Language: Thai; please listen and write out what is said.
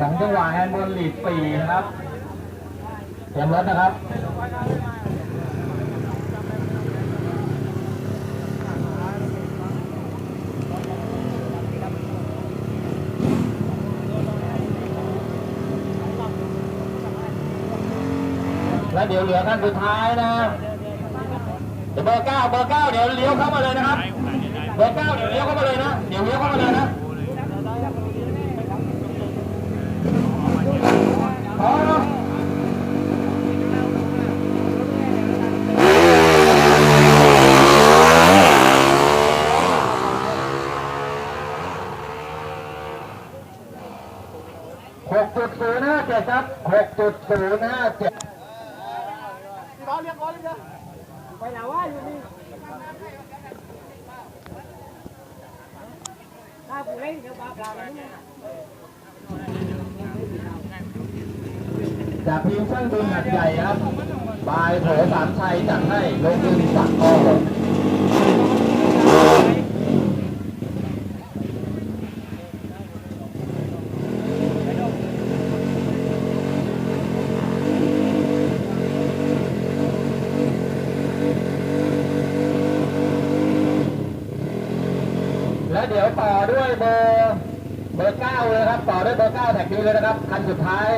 ว่างแฮนด์บอลลีดปีนะครับเตรียมรถนะครับแล้วเดี๋ยวเหลือขั้นสุดท้ายนะเดี๋ยวเบอร์เก้าเบอร์เก้าเดี๋ยวเลี้ยวเข้ามาเลยนะครับ เบอร์เก้าเดี๋ยวเลี้ยวเข้ามา หกจุดศูนย์ห้าเจ็ดครับหกจุดศูนย์ห้าผู้เล่นเดี๋ยวปลาปลาจากทีมช่างบินหัดใหญ่ครับบายโถสามชัยจัดให้ลงทุนสักกอ แล้วเดี๋ยวต่อด้วยเบอร์เบอร์เก้าเลยครับ ต่อด้วยเบอร์เก้าแท็กคิวเลยนะครับ คันสุดท้าย